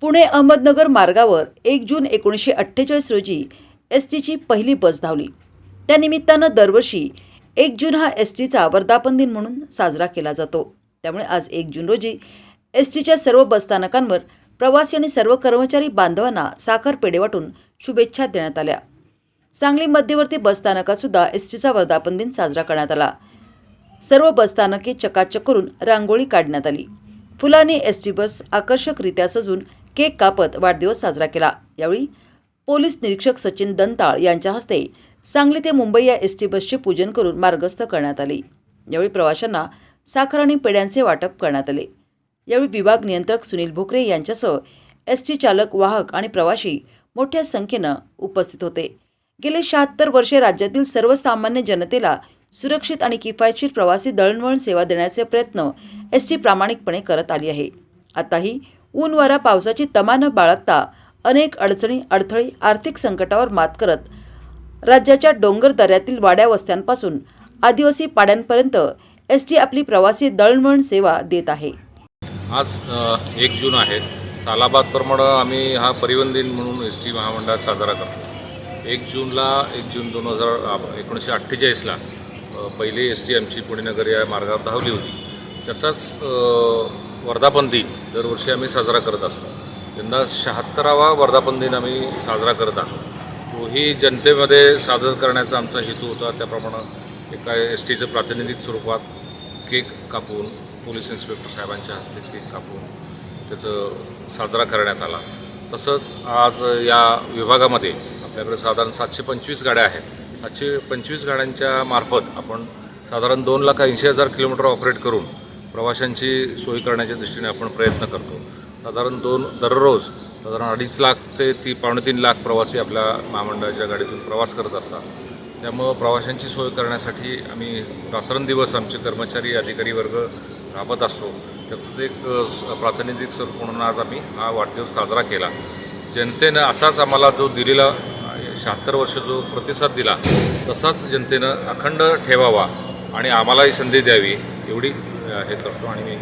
पुणे अहमदनगर मार्गावर एक जून एकोणीसशे अठ्ठेचाळीस रोजी एस टीची पहिली बस धावली. त्यानिमित्तानं दरवर्षी एक जून हा एस टीचा वर्धापन दिन म्हणून साजरा केला जातो. त्यामुळे आज एक जून रोजी एस टीच्या सर्व बसस्थानकांवर प्रवासी आणि सर्व कर्मचारी बांधवांना साखर पेढे वाटून शुभेच्छा देण्यात आल्या. सांगली मध्यवर्ती बसस्थानकातसुद्धा एस टीचा वर्धापन दिन साजरा करण्यात आला. सर्व बसस्थानके चकाचक करून रांगोळी काढण्यात आली. फुलांनी एस टी बस आकर्षकरित्या सजून केक कापत वाढदिवस साजरा केला. यावेळी पोलीस निरीक्षक सचिन दंताळ यांच्या हस्ते सांगली ते मुंबई या एस टी बसचे पूजन करून मार्गस्थ करण्यात आले. यावेळी प्रवाशांना साखर आणि पेड्यांचे वाटप करण्यात आले. यावेळी विभाग नियंत्रक सुनील भोकरे यांच्यासह एस टी चालक वाहक आणि प्रवाशी मोठ्या संख्येनं उपस्थित होते. गेले शहात्तर वर्षे राज्यातील सर्वसामान्य जनतेला सुरक्षित आणि किफायतशीर प्रवासी दळणवळण सेवा देण्याचे प्रयत्न एस टी प्रामाणिकपणे करत आली आहे. आताही ऊन वारा पावसाची तमा न बाळगता अनेक अडचणी अडथळे आर्थिक संकटावर मात करत राज्याच्या डोंगर दऱ्यातील वाड्या वस्त्यांपासून आदिवासी पाड्यांपर्यंत एस टी आपली प्रवासी दळणवळण सेवा देत आहे. आज एक जून आहे. सालाबादप्रमाणे आम्ही हा परिवहन दिन म्हणून एस टी महामंडळात साजरा करतो. एक जूनला एक जून दोन हजार एकोणीसशे अठ्ठेचाळीसला पहिली एस टी आमची पुणेनगर या मार्गावर धावली होती. त्याचाच वर्धापन दिन दरवर्षी आम्ही साजरा करत असतो. यंदा शहात्तरावा वर्धापन दिन आम्ही साजरा करत आहोत. तोही जनतेमध्ये सादर करण्याचा आमचा हेतू होता. त्याप्रमाणे एका एस टीचं प्रातिनिधिक स्वरूपात केक कापून पोलीस इन्स्पेक्टर साहेबांच्या हस्ते केक कापून त्याचं साजरा करण्यात आला. तसंच आज या विभागामध्ये आपल्याकडे साधारण सातशे पंचवीस गाड्या आहेत. सातशे पंचवीस गाड्यांच्या मार्फत आपण साधारण दोन लाख ऐंशी हजार किलोमीटर ऑपरेट करून प्रवाशांची सोय करण्याच्या दृष्टीने आपण प्रयत्न करतो. साधारण दोन दररोज साधारण अडीच लाख ते ती पावणे तीन लाख प्रवासी आपल्या महामंडळाच्या गाडीतून प्रवास करत असतात. त्यामुळं प्रवाशांची सोय करण्यासाठी आम्ही रात्रंदिवस आमचे कर्मचारी अधिकारी वर्ग राबत असतो. त्याचंच एक स- प्रातिनिधिक स्वरूप म्हणून आज आम्ही हा वाढदिवस साजरा केला. जनतेनं असाच आम्हाला जो दिलेला शहात्तर वर्ष जो प्रतिसाद दिला तसाच जनतेनं अखंड ठेवावा आणि आम्हालाही संधी द्यावी एवढी हे करतो आणि मी